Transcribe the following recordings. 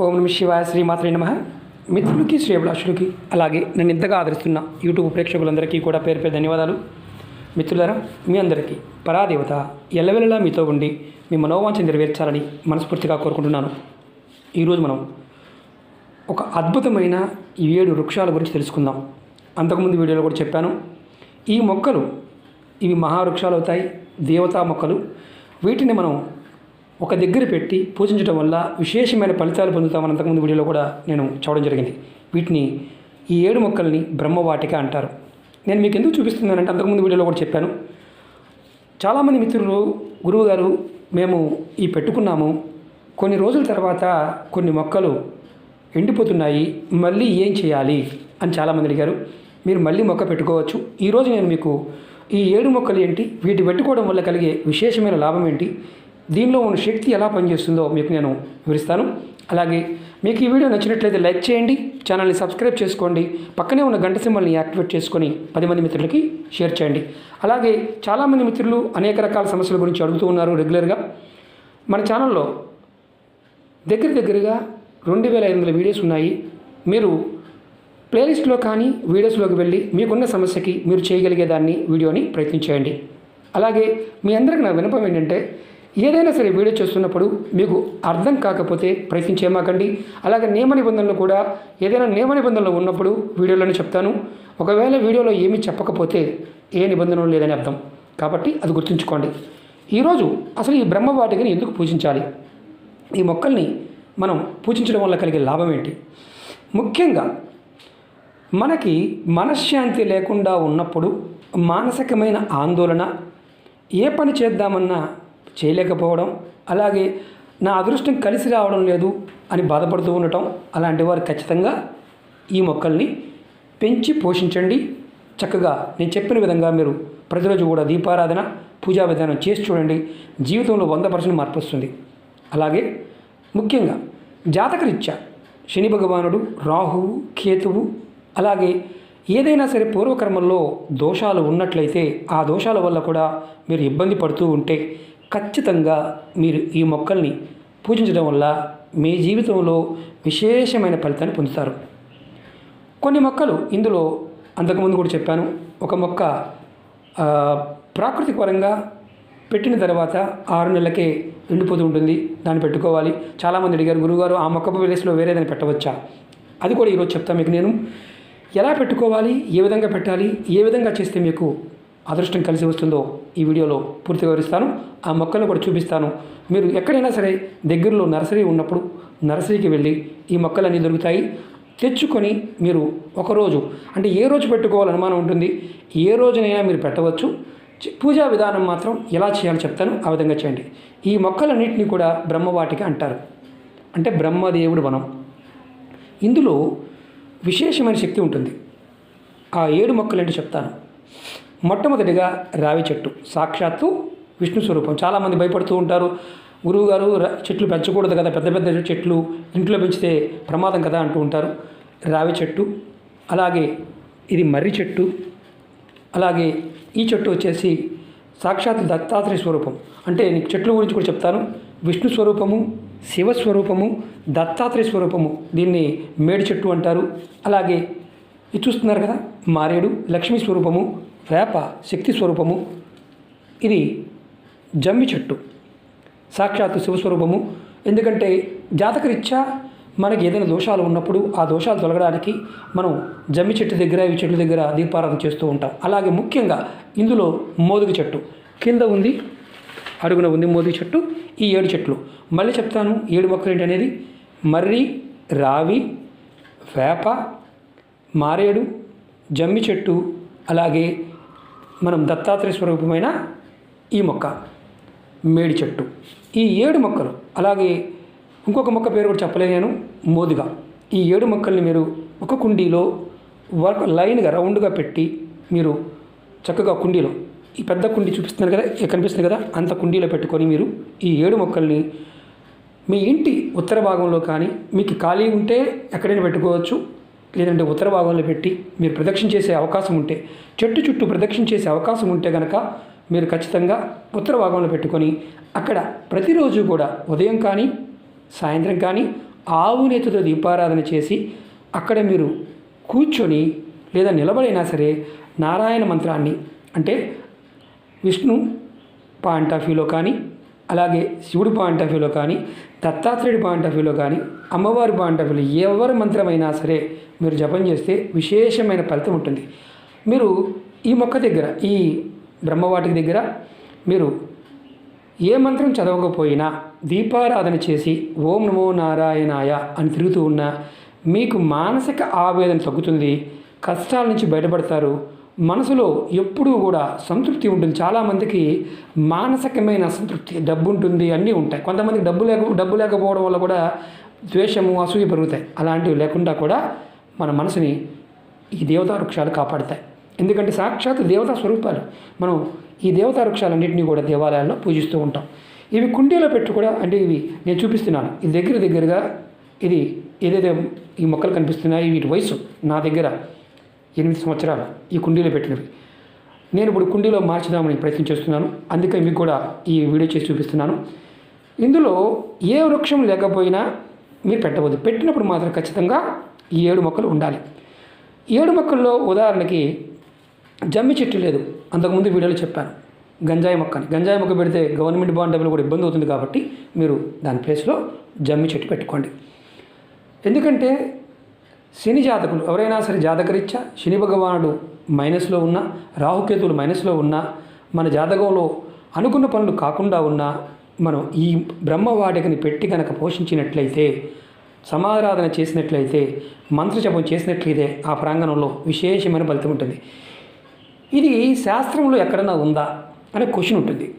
ఓం నమ శివాయ శ్రీమాత్రే నమ. మిత్రులకి శ్రేభిలాషులకి అలాగే నన్ను ఇంతగా ఆదరిస్తున్న యూట్యూబ్ ప్రేక్షకులందరికీ కూడా పేరు పేరు ధన్యవాదాలు. మిత్రులారా మీ అందరికీ పరాదేవత ఎల్లవెల్లలా మీతో ఉండి మీ మనోవాంఛ నెరవేర్చాలని మనస్ఫూర్తిగా కోరుకుంటున్నాను. ఈరోజు మనం ఒక అద్భుతమైన ఈ ఏడు వృక్షాల గురించి తెలుసుకుందాం. అంతకుముందు వీడియోలో కూడా చెప్పాను. ఈ మొక్కలు ఇవి మహావృక్షాలు అవుతాయి దేవతా మొక్కలు. వీటిని మనం ఒక దగ్గర పెట్టి పూజించడం వల్ల విశేషమైన ఫలితాలు పొందుతామని అంతకుముందు వీడియోలో కూడా నేను చూడడం జరిగింది. వీటిని ఈ ఏడు మొక్కల్ని బ్రహ్మవాటిక అంటారు. నేను మీకు ఎందుకు చూపిస్తున్నానంటే అంతకుముందు వీడియోలో కూడా చెప్పాను. చాలామంది మిత్రులు గురువుగారు మేము ఈ పెట్టుకున్నాము. కొన్ని రోజుల తర్వాత కొన్ని మొక్కలు ఎండిపోతున్నాయి. మళ్ళీ ఏం చేయాలి అని చాలామంది అడిగారు. మీరు మళ్ళీ మొక్క పెట్టుకోవచ్చు. ఈరోజు నేను మీకు ఈ ఏడు మొక్కలు ఏంటి? వీటి పెట్టుకోవడం వల్ల కలిగే విశేషమైన లాభం ఏంటి? దీనిలో ఉన్న శక్తి ఎలా పనిచేస్తుందో మీకు నేను వివరిస్తాను. అలాగే మీకు ఈ వీడియో నచ్చినట్లయితే లైక్ చేయండి ఛానల్ని సబ్స్క్రైబ్ చేసుకోండి పక్కనే ఉన్న గంట సింబల్ని యాక్టివేట్ చేసుకొని పది మంది మిత్రులకి షేర్ చేయండి. అలాగే చాలామంది మిత్రులు అనేక రకాల సమస్యల గురించి అడుగుతూ ఉన్నారు రెగ్యులర్గా. మన ఛానల్లో దగ్గర దగ్గరగా రెండు వేల ఐదు వందల వీడియోస్ ఉన్నాయి. మీరు ప్లేలిస్ట్లో కానీ వీడియోస్లోకి వెళ్ళి మీకున్న సమస్యకి మీరు చేయగలిగే దాన్ని వీడియోని ప్రయత్నించేయండి. అలాగే మీ అందరికి నా వినపం ఏంటంటే ఏదైనా సరే వీడియో చేస్తున్నప్పుడు మీకు అర్థం కాకపోతే ప్రయత్నించేమాకండి అలాగే నియమ నిబంధనలు కూడా ఏదైనా నియమ నిబంధనలు ఉన్నప్పుడు వీడియోలోనే చెప్తాను. ఒకవేళ వీడియోలో ఏమీ చెప్పకపోతే ఏ నిబంధనలు లేదని అర్థం. కాబట్టి అది గుర్తుంచుకోండి. ఈరోజు అసలు ఈ బ్రహ్మవాటికని ఎందుకు పూజించాలి? ఈ మొక్కల్ని మనం పూజించడం వల్ల కలిగే లాభం ఏంటి? ముఖ్యంగా మనకి మనశ్శాంతి లేకుండా ఉన్నప్పుడు మానసికమైన ఆందోళన ఏ పని చేద్దామన్నా చేయలేకపోవడం అలాగే నా అదృష్టం కలిసి రావడం లేదు అని బాధపడుతూ ఉండటం అలాంటి వారు ఖచ్చితంగా ఈ మొక్కల్ని పెంచి పోషించండి. చక్కగా నేను చెప్పిన విధంగా మీరు ప్రతిరోజు కూడా దీపారాధన పూజా విధానం చేసి చూడండి. జీవితంలో వంద పర్సెంట్ మార్పు వస్తుంది. అలాగే ముఖ్యంగా జాతకరీత్యా శని భగవానుడు రాహువు కేతువు అలాగే ఏదైనా సరే పూర్వకర్మల్లో దోషాలు ఉన్నట్లయితే ఆ దోషాల వల్ల కూడా మీరు ఇబ్బంది పడుతూ ఉంటే ఖచ్చితంగా మీరు ఈ మొక్కల్ని పూజించడం వల్ల మీ జీవితంలో విశేషమైన ఫలితాన్ని పొందుతారు. కొన్ని మొక్కలు ఇందులో అంతకుముందు కూడా చెప్పాను. ఒక మొక్క ప్రాకృతిక పరంగా పెట్టిన తర్వాత ఆరు నెలలకే ఎండిపోతూ ఉంటుంది. దాన్ని పెట్టుకోవాలి. చాలామంది అడిగారు గురుగారు ఆ మొక్క ప్లేస్లో వేరేదని పెట్టవచ్చా? అది కూడా ఈరోజు చెప్తాను మీకు నేను. ఎలా పెట్టుకోవాలి? ఏ విధంగా పెట్టాలి? ఏ విధంగా చేస్తే మీకు అదృష్టం కలిసి వస్తుందో ఈ వీడియోలో పూర్తిగా వివరిస్తాను. ఆ మొక్కలను కూడా చూపిస్తాను. మీరు ఎక్కడైనా సరే దగ్గరలో నర్సరీ ఉన్నప్పుడు నర్సరీకి వెళ్ళి ఈ మొక్కలన్నీ దొరుకుతాయి. తెచ్చుకొని మీరు ఒకరోజు అంటే ఏ రోజు పెట్టుకోవాలని అనుమానం ఉంటుంది? ఏ రోజునైనా మీరు పెట్టవచ్చు. పూజా విధానం మాత్రం ఎలా చేయాలో చెప్తాను. ఆ విధంగా చేయండి. ఈ మొక్కలన్నింటినీ కూడా బ్రహ్మవాటిక అంటారు. అంటే బ్రహ్మదేవుడు వనం. ఇందులో విశేషమైన శక్తి ఉంటుంది. ఆ ఏడు మొక్కలు ఏంటో చెప్తాను. మొట్టమొదటిగా రావి చెట్టు సాక్షాత్తు విష్ణు స్వరూపం. చాలామంది భయపడుతూ ఉంటారు. గురువుగారు ర- చెట్లు పెంచకూడదు కదా పెద్ద పెద్ద చెట్లు ఇంట్లో పెంచితే ప్రమాదం కదా అంటూ ఉంటారు. రావి చెట్టు అలాగే ఇది మర్రి చెట్టు అలాగే ఈ చెట్టు వచ్చేసి సాక్షాత్ దత్తాత్రేయ స్వరూపం. అంటే నీకు చెట్ల గురించి కూడా చెప్తాను. విష్ణు స్వరూపము శివ స్వరూపము దత్తాత్రేయ స్వరూపము దీన్ని మేడి చెట్టు అంటారు. అలాగే ఇది చూస్తున్నారు కదా మారేడు లక్ష్మీ స్వరూపము వేప శక్తి స్వరూపము. ఇది జమ్మి చెట్టు. సాక్షాత్తు శివస్వరూపము ఎందుకంటే జాతకరీత్యా మనకి ఏదైనా దోషాలు ఉన్నప్పుడు ఆ దోషాలు తొలగడానికి మనం జమ్మి చెట్టు దగ్గర ఈ చెట్ల దగ్గర దీపారాధన చేస్తూ ఉంటాం. అలాగే ముఖ్యంగా ఇందులో మోదుగు చెట్టు. కింద ఉంది అడుగున ఉంది మోదుగు చెట్టు ఈ ఏడు చెట్లు. మళ్ళీ చెప్తాను ఏడు మొక్కలు ఏంటి అనేది? మర్రి రావి వేప మారేడు జమ్మి చెట్టు అలాగే మనం దత్తాత్రేయ స్వరూపమైన ఈ మొక్క మేడి చెట్టు. ఈ ఏడు మొక్కలు అలాగే ఇంకొక మొక్క పేరు కూడా చెప్పలేదు నేను మోదుగా. ఈ ఏడు మొక్కల్ని మీరు ఒక కుండీలో వర్క్ లైన్గా రౌండ్గా పెట్టి మీరు చక్కగా కుండీలో ఈ పెద్ద కుండీ చూపిస్తున్నారు కదా కనిపిస్తుంది కదా అంత కుండీలో పెట్టుకొని మీరు ఈ ఏడు మొక్కల్ని మీ ఇంటి ఉత్తర భాగంలో కానీ మీకు ఖాళీ ఉంటే ఎక్కడైనా పెట్టుకోవచ్చు. లేదంటే ఉత్తర భాగంలో పెట్టి మీరు ప్రదక్షిణ చేసే అవకాశం ఉంటే చెట్టు చుట్టూ ప్రదక్షిణ చేసే అవకాశం ఉంటే కనుక మీరు ఖచ్చితంగా ఉత్తర భాగంలో పెట్టుకొని అక్కడ ప్రతిరోజు కూడా ఉదయం కానీ సాయంత్రం కానీ ఆవు నేతతో దీపారాధన చేసి అక్కడ మీరు కూర్చొని లేదా నిలబడైనా సరే నారాయణ మంత్రాన్ని అంటే విష్ణు పాయింట్ ఆఫ్ వ్యూలో కానీ అలాగే శివుడు పాయింట్ ఆఫ్ వ్యూలో కానీ దత్తాత్రేయుడి పాయింట్ ఆఫ్ వ్యూలో కానీ అమ్మవారి పాయింట్ ఆఫ్ వ్యూలో ఎవరి మంత్రమైనా సరే మీరు జపం చేస్తే విశేషమైన ఫలితం ఉంటుంది. మీరు ఈ మొక్క దగ్గర ఈ బ్రహ్మవాటికి దగ్గర మీరు ఏ మంత్రం చదవకపోయినా దీపారాధన చేసి ఓం నమో నారాయణాయ అని తిరుగుతూ ఉన్నా మీకు మానసిక ఆవేదన తగ్గుతుంది కష్టాల నుంచి బయటపడతారు మనసులో ఎప్పుడూ కూడా సంతృప్తి ఉంటుంది. చాలామందికి మానసికమైన సంతృప్తి డబ్బు ఉంటుంది అన్నీ ఉంటాయి. కొంతమందికి డబ్బు లేక డబ్బు లేకపోవడం వల్ల కూడా ద్వేషము అసూయ పెరుగుతాయి. అలాంటివి లేకుండా కూడా మన మనసుని ఈ దేవతా వృక్షాలు కాపాడుతాయి. ఎందుకంటే సాక్షాత్ దేవతా స్వరూపాలు. మనం ఈ దేవతా వృక్షాలన్నింటినీ కూడా దేవాలయాల్లో పూజిస్తూ ఉంటాం. ఇవి కుండీలో పెట్టు కూడా అంటే ఇవి నేను చూపిస్తున్నాను. ఇది దగ్గర దగ్గరగా ఇది ఏదైతే ఈ మొక్కలు కనిపిస్తున్నాయి వీటి వయసు నా దగ్గర ఎనిమిది సంవత్సరాలు ఈ కుండీలో పెట్టినవి నేను ఇప్పుడు కుండీలో మార్చుదామని ప్రయత్నం చేస్తున్నాను. అందుకే మీకు కూడా ఈ వీడియో చేసి చూపిస్తున్నాను. ఇందులో ఏ వృక్షం లేకపోయినా మీరు పెట్టవద్దు. పెట్టినప్పుడు మాత్రం ఖచ్చితంగా ఈ ఏడు మొక్కలు ఉండాలి. ఏడు మొక్కల్లో ఉదాహరణకి జమ్మి చెట్టు లేదు. అంతకుముందు వీడియోలో చెప్పాను. గంజాయి మొక్కని గంజాయి మొక్క పెడితే గవర్నమెంట్ బాండ్ డబ్బులు కూడా ఇబ్బంది అవుతుంది కాబట్టి మీరు దాని ప్లేస్లో జమ్మి చెట్టు పెట్టుకోండి. ఎందుకంటే శని జాతకులు ఎవరైనా సరే జాతకరీత్యా శని భగవానుడు మైనస్లో ఉన్నా రాహుకేతువులు మైనస్లో ఉన్నా మన జాతకంలో అనుకున్న పనులు కాకుండా ఉన్నా మనం ఈ బ్రహ్మవాటికని పెట్టి కనుక పోషించినట్లయితే సమారాధన చేసినట్లయితే మంత్రజపం చేసినట్లయితే ఆ ప్రాంగణంలో విశేషమైన ఫలితం ఉంటుంది. ఇది శాస్త్రంలో ఎక్కడన్నా ఉందా అనే క్వశ్చన్ ఉంటుంది.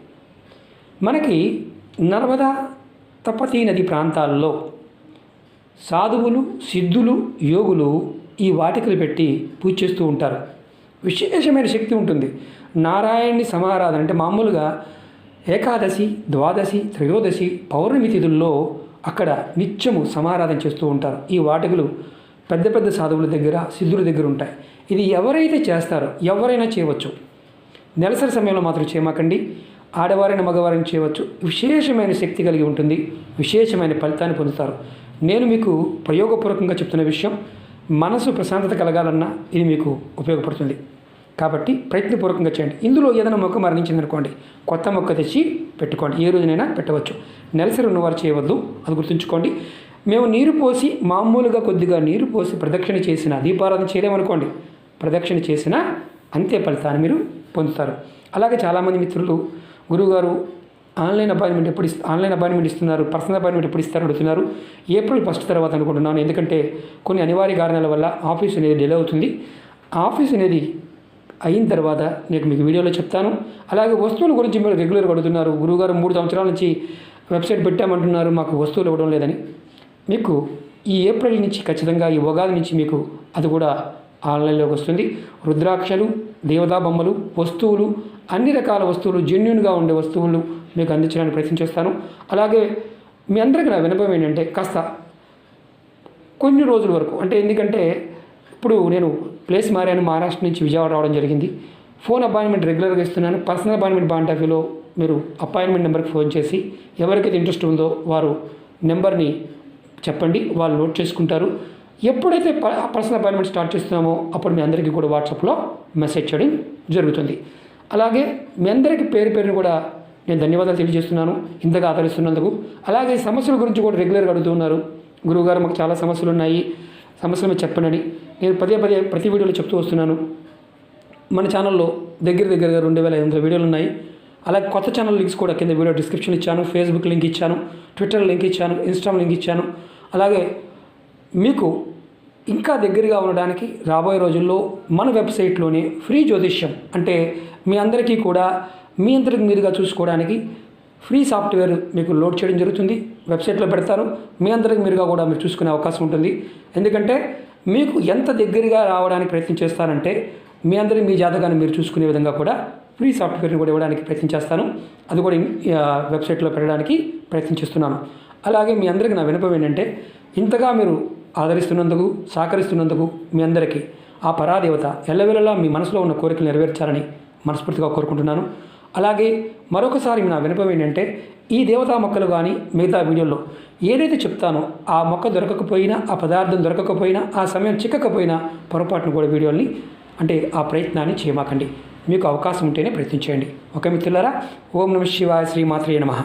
మనకి నర్మదా తపతీ నది ప్రాంతాల్లో సాధువులు సిద్ధులు యోగులు ఈ వాటికలు పెట్టి పూజ చేస్తూ ఉంటారు. విశేషమైన శక్తి ఉంటుంది. నారాయణ్ణి సమారాధన అంటే మామూలుగా ఏకాదశి ద్వాదశి త్రయోదశి పౌర్ణమి తిథుల్లో అక్కడ నిత్యము సమారాధన చేస్తూ ఉంటారు. ఈ వాటికలు పెద్ద పెద్ద సాధువుల దగ్గర సిద్ధుల దగ్గర ఉంటాయి. ఇది ఎవరైతే చేస్తారో ఎవరైనా చేయవచ్చు. నెలసరి సమయంలో మాత్రం చేయమాకండి. ఆడవారిని మగవారిని చేయవచ్చు. విశేషమైన శక్తి కలిగి ఉంటుంది. విశేషమైన ఫలితాన్ని పొందుతారు. నేను మీకు ప్రయోగపూర్వకంగా చెప్తున్న విషయం మనసు ప్రశాంతత కలగాలన్నా ఇది మీకు ఉపయోగపడుతుంది. కాబట్టి ప్రయత్నపూర్వకంగా చేయండి. ఇందులో ఏదైనా మొక్క మరణించిందనుకోండి కొత్త మొక్క తెచ్చి పెట్టుకోండి. ఏ రోజునైనా పెట్టవచ్చు. నెలసరి ఉన్నవారు చేయవద్దు అది గుర్తుంచుకోండి. మేము నీరు పోసి మామూలుగా కొద్దిగా నీరు పోసి ప్రదక్షిణ చేసిన దీపారాధన చేయలేమనుకోండి. ప్రదక్షిణ చేసిన అంతే ఫలితాన్ని మీరు పొందుతారు. అలాగే చాలామంది మిత్రులు గురువుగారు ఆన్లైన్ అపాయింట్మెంట్ ఎప్పుడు ఆన్లైన్ అపాయింట్మెంట్ ఇస్తున్నారు పర్సనల్ అపాయింట్మెంట్ ఎప్పుడు ఇస్తారు అడుగుతున్నారు ఏప్రిల్ ఫస్ట్ తర్వాత అనుకుంటున్నాను. ఎందుకంటే కొన్ని అనివార్య కారణాల వల్ల ఆఫీస్ అనేది డిలే అవుతుంది. ఆఫీస్ అనేది అయిన తర్వాత నేను మీకు వీడియోలో చెప్తాను. అలాగే వస్తువుల గురించి మీరు రెగ్యులర్గా అడుగుతున్నారు. గురువుగారు మూడు సంవత్సరాల నుంచి వెబ్సైట్ పెట్టామంటున్నారు మాకు వస్తువులు ఇవ్వడం లేదని. మీకు ఈ ఏప్రిల్ నుంచి ఖచ్చితంగా ఈ ఉగాది నుంచి మీకు అది కూడా ఆన్లైన్లోకి వస్తుంది. రుద్రాక్షలు దేవతా బొమ్మలు వస్తువులు అన్ని రకాల వస్తువులు జెన్యున్గా ఉండే వస్తువులు మీకు అందించడానికి ప్రయత్నం చేస్తాను. అలాగే మీ అందరికీ నా వినపం ఏంటంటే కాస్త కొన్ని రోజుల వరకు అంటే ఎందుకంటే ఇప్పుడు నేను ప్లేస్ మారాను మహారాష్ట్ర నుంచి విజయవాడ రావడం జరిగింది. ఫోన్ అపాయింట్మెంట్ రెగ్యులర్గా ఇస్తున్నాను. పర్సనల్ అపాయింట్మెంట్ పాయింట్ ఆఫ్ వ్యూలో మీరు అపాయింట్మెంట్ నెంబర్కి ఫోన్ చేసి ఎవరికైతే ఇంట్రెస్ట్ ఉందో వారు నెంబర్ని చెప్పండి వాళ్ళు నోట్ చేసుకుంటారు. ఎప్పుడైతే ప- పర్సనల్ అపాయింట్మెంట్ స్టార్ట్ చేస్తున్నామో అప్పుడు మీ అందరికీ కూడా వాట్సాప్లో మెసేజ్ చేయడం జరుగుతుంది. అలాగే మీ అందరికీ పేరు పేరుని కూడా నేను ధన్యవాదాలు తెలియజేస్తున్నాను. ఇంతగా ఆదరిస్తున్నందుకు. అలాగే సమస్యల గురించి కూడా రెగ్యులర్గా అడుగుతున్నారు గురువుగారు మాకు చాలా సమస్యలు ఉన్నాయి. సమస్యలు మీరు చెప్పండి. నేను పదే పదే ప్రతి వీడియోలో చెప్తూ వస్తున్నాను. మన ఛానల్లో దగ్గర దగ్గరగా రెండు వేల ఐదు వందల వీడియోలు ఉన్నాయి. అలాగే కొత్త ఛానల్ లింక్స్ కూడా కింద వీడియో డిస్క్రిప్షన్ ఇచ్చాను. ఫేస్బుక్ లింక్ ఇచ్చాను. ట్విట్టర్ లింక్ ఇచ్చాను. ఇన్స్టామ్ లింక్ ఇచ్చాను. అలాగే మీకు ఇంకా దగ్గరగా ఉండడానికి రాబోయే రోజుల్లో మన వెబ్సైట్లోనే ఫ్రీ జ్యోతిష్యం అంటే మీ అందరికీ కూడా మీ అందరికి మీరుగా చూసుకోవడానికి ఫ్రీ సాఫ్ట్వేర్ మీకు లోడ్ చేయడం జరుగుతుంది. వెబ్సైట్లో పెడతారు మీ అందరికి మీరుగా కూడా మీరు చూసుకునే అవకాశం ఉంటుంది. ఎందుకంటే మీకు ఎంత దగ్గరగా రావడానికి ప్రయత్నం చేస్తారంటే మీ అందరి మీ జాతకాన్ని మీరు చూసుకునే విధంగా కూడా ఫ్రీ సాఫ్ట్వేర్ని కూడా ఇవ్వడానికి ప్రయత్నం చేస్తాను. అది కూడా వెబ్సైట్లో పెట్టడానికి ప్రయత్నం చేస్తున్నాను. అలాగే మీ అందరికీ నా వినపం ఏంటంటే ఇంతగా మీరు ఆదరిస్తున్నందుకు సహకరిస్తున్నందుకు మీ అందరికీ ఆ పరాదేవత ఎల్లవేళలా మీ మనసులో ఉన్న కోరికలు నెరవేర్చాలని మనస్ఫూర్తిగా కోరుకుంటున్నాను. అలాగే మరొకసారి నా వినపం ఏంటంటే ఈ దేవతా మొక్కలు కానీ మిగతా వీడియోలో ఏదైతే చెప్తానో ఆ మొక్క దొరకకపోయినా ఆ పదార్థం దొరకకపోయినా ఆ సమయం చిక్కకపోయినా పొరపాటును కూడా వీడియోని అంటే ఆ ప్రయత్నాన్ని చేయమాకండి. మీకు అవకాశం ఉంటేనే ప్రయత్నించండి ఓకే మిత్రులారా ఓం నమ శివాయ శ్రీమాత్రే నమః.